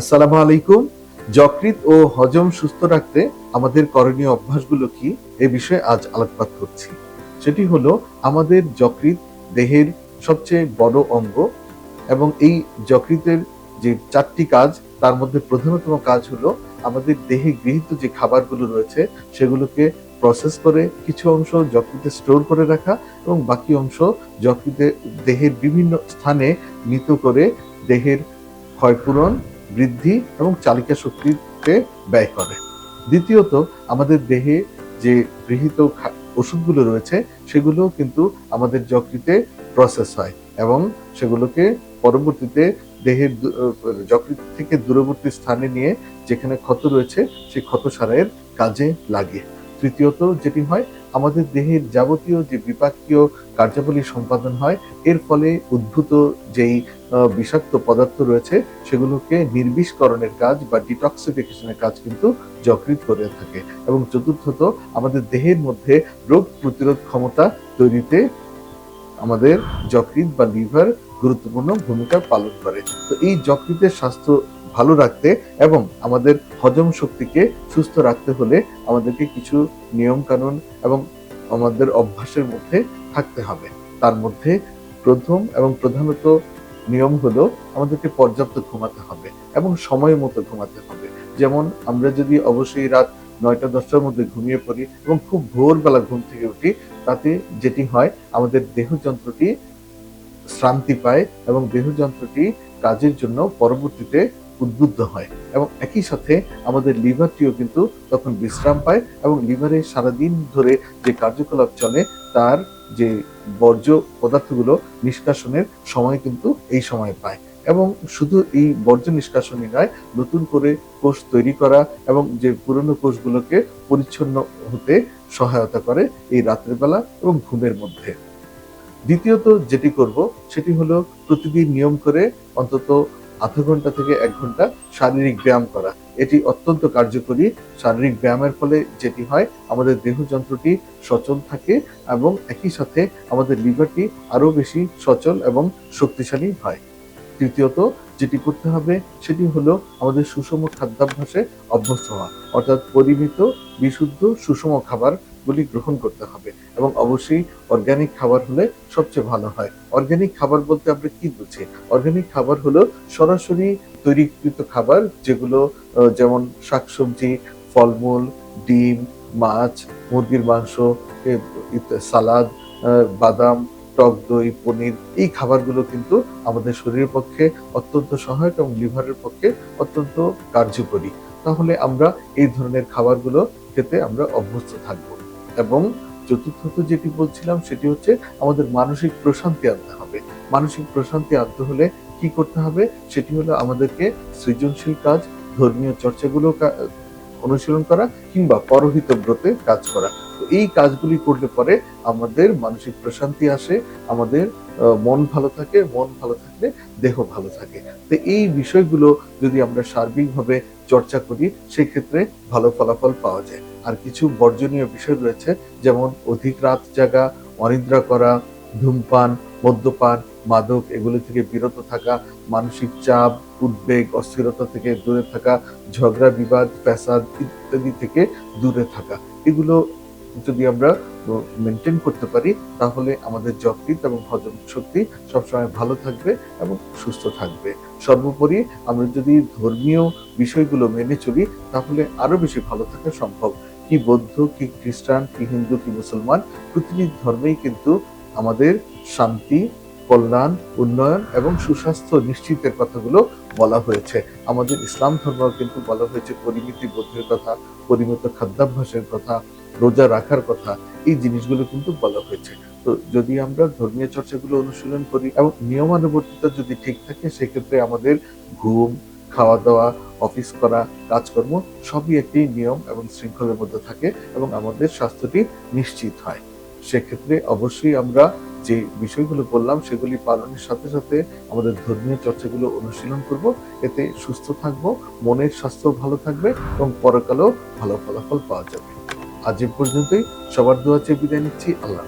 আসসালামু আলাইকুম। যকৃত ও হজম সুস্থ রাখতে আমাদের করণীয় অভ্যাসগুলো কি? এ বিষয়ে আজ আলোকপাত করছি। সেটি হলো আমাদের যকৃত দেহের সবচেয়ে বড় অঙ্গ এবং এই যকৃতের যে চারটি কাজ, তার মধ্যে প্রধানতম কাজ হলো আমাদের দেহে গৃহীত যে খাবারগুলো রয়েছে, সেগুলোকে প্রসেস করে কিছু অংশ যকৃতে স্টোর করে রাখা এবং বাকি অংশ যকৃতে দেহের বিভিন্ন স্থানে মৃত করে দেহের ক্ষয়পূরণ বৃদ্ধি এবং চালিকা শক্তিতে ব্যয় করে। দ্বিতীয়ত, আমাদের দেহে যে গৃহীত ওষুধগুলো রয়েছে সেগুলো কিন্তু আমাদের যকৃতে প্রসেস হয় এবং সেগুলোকে পরবর্তীতে দেহের যকৃত থেকে দূরবর্তী স্থানে নিয়ে যেখানে ক্ষত রয়েছে, সেই ক্ষত সারাইয়ের কাজে লাগে। তৃতীয়ত যেটি হয়, আমাদের দেহের যাবতীয় যে বিপাকীয় কার্যাবলী সম্পাদন হয়, এর ফলে উদ্ভূত যেই বিষাক্ত পদার্থ রয়েছে, সেগুলোকে নির্বিষকরণের কাজ বা ডিটক্সিফিকেশনের কাজ কিন্তু যকৃত করে থাকে। এবং চতুর্থত, আমাদের দেহের মধ্যে রোগ প্রতিরোধ ক্ষমতা তৈরিতে আমাদের যকৃত বা লিভার গুরুত্বপূর্ণ ভূমিকা পালন করে। তো এই যকৃতের স্বাস্থ্য ভালো রাখতে এবং আমাদের হজম শক্তিকে সুস্থ রাখতে হলে আমাদেরকে কিছু নিয়ম কানুন এবং আমাদের অভ্যাসের মধ্যে থাকতে হবে। তার মধ্যে প্রথম এবং প্রধানত নিয়ম হলো আমাদেরকে পর্যাপ্ত ঘুমাতে হবে এবং সময় মতো ঘুমাতে হবে। যেমন আমরা যদি অবশ্যই রাত নয়টা, দশটার মধ্যে ঘুমিয়ে পড়ি এবং খুব ভোরবেলা ঘুম থেকে উঠি, তাতে যেটি হয় আমাদের দেহযন্ত্রটি শ্রান্তি পায় এবং দেহযন্ত্রটি কাজের জন্য পরবর্তীতে উদ্বুদ্ধ হয় এবং একই সাথে আমাদের লিভারটিও কিন্তু তখন বিশ্রাম পায় এবং লিভারে সারাদিন ধরে যে কার্যকলাপ চলে, তার যে বর্জ্য পদার্থগুলো নিষ্কাশনের সময় কিন্তু এই সময় পায়। এবং শুধু এই বর্জ্য নিষ্কাশনই নয়, নতুন করে কোষ তৈরি করা এবং যে পুরনো কোষগুলোকে পরিচ্ছন্ন হতে সহায়তা করে এই রাতের বেলা এবং ঘুমের মধ্যে। দ্বিতীয়ত যেটি করব, সেটি হলো প্রতিদিন নিয়ম করে অন্তত আধা ঘণ্টা থেকে এক ঘণ্টা শারীরিক ব্যায়াম করা। এটি অত্যন্ত কার্যকরী শারীরিক ব্যায়ামের ফলে যেটি হয়, আমাদের দেহযন্ত্রটি সচল থাকে এবং একই সাথে আমাদের লিভারটি আরও বেশি সচল এবং শক্তিশালী হয়। তৃতীয়ত, যেটি করতে হবে, সেটি হলো আমাদের সুষম খাদ্যাভ্যাসে অভ্যস্ত হওয়া, অর্থাৎ পরিমিত, বিশুদ্ধ, সুষম খাবারগুলি গ্রহণ করতে হবে এবং অবশ্যই অর্গানিক খাবার হলে সবচেয়ে ভালো হয়। অর্গানিক খাবার বলতে আমরা কি বুঝি? অর্গানিক খাবার হলো সরাসরি তৈরিকৃত খাবার যেগুলো যেমন শাকসবজি, ফলমূল, ডিম, মাছ, মুরগির মাংস সালাদ বাদাম, টক দই, পনির এই খাবারগুলো কিন্তু আমাদের শরীরের পক্ষে অত্যন্ত সহায়ক এবং লিভারের পক্ষে অত্যন্ত কার্যকরী। তাহলে আমরা এই ধরনের খাবারগুলো খেতে আমরা অভ্যস্ত থাকব। এবং চতুর্থত যেটি বলছিলাম, সেটি হচ্ছে আমাদের মানসিক প্রশান্তি আনতে হবে। মানসিক প্রশান্তি আনতে হলে কি করতে হবে? সেটি হলো আমাদেরকে সৃজনশীল কাজ, ধর্মীয় চর্চাগুলো অনুশীলন করা কিংবা পরহিত ব্রতে কাজ করা। তো এই কাজগুলি করলে পরে আমাদের মানসিক প্রশান্তি আসে, আমাদের মন ভালো থাকে, মন ভালো থাকলে দেহ ভালো থাকে। তো এই বিষয়গুলো যদি আমরা সার্বিকভাবে চর্চা করি সেক্ষেত্রে ভালো ফলাফল পাওয়া যায়। আর কিছু বর্জনীয় বিষয় রয়েছে, যেমন অধিক রাত জাগা, অনিদ্রা করা, ধূমপান, মদ্যপান, মাদক, এগুলো থেকে বিরত থাকা, মানসিক চাপ, উদ্বেগ, অস্থিরতা থেকে দূরে থাকা, ঝগড়া, বিবাদ প্যাসাদ ইত্যাদি থেকে দূরে থাকা। এগুলো যদি আমরা মেনটেন করতে পারি, তাহলে আমাদের যকৃত এবং হজম শক্তি সবসময় ভালো থাকবে এবং সুস্থ থাকবে। সর্বোপরি আমরা যদি ধর্মীয় বিষয়গুলো মেনে চলি, তাহলে আরও বেশি ভালো থাকা সম্ভব। কি বৌদ্ধ, কি খ্রিস্টান, কি হিন্দু, কি মুসলমান, প্রতিটি ধর্মেই কিন্তু আমাদের শান্তি, কল্যাণ, উন্নয়ন এবং সুস্বাস্থ্য নিশ্চিতের কথাগুলো বলা হয়েছে। আমাদের ইসলাম ধর্ম কিন্তু বলা হয়েছে পরিমিতি বোধের কথা, পরিমিত খাদ্যাভ্যাসের কথা রোজা রাখার কথা, এই জিনিসগুলো কিন্তু বলা হয়েছে। তো যদি আমরা ধর্মীয় চর্চাগুলো অনুশীলন করি এবং নিয়মানুবর্তিতা যদি ঠিক থাকে, সেক্ষেত্রে আমাদের ঘুম খাওয়া দাওয়া অফিস করা, কাজকর্ম সবই একটি নিয়ম এবং শৃঙ্খলের মধ্যে থাকে এবং আমাদের স্বাস্থ্যটি নিশ্চিত হয়। সেক্ষেত্রে অবশ্যই আমরা যে বিষয়গুলো বললাম, সেগুলি পালনের সাথে সাথে আমাদের ধর্মীয় চর্চাগুলো অনুশীলন করব। এতে সুস্থ থাকব, মনের স্বাস্থ্য ভালো থাকবে এবং পরকালেও ভালো ফলাফল পাওয়া যাবে। আজ এ পর্যন্তই সবার দোয়া চেয়ে বিদায় নিচ্ছি আল্লাহ।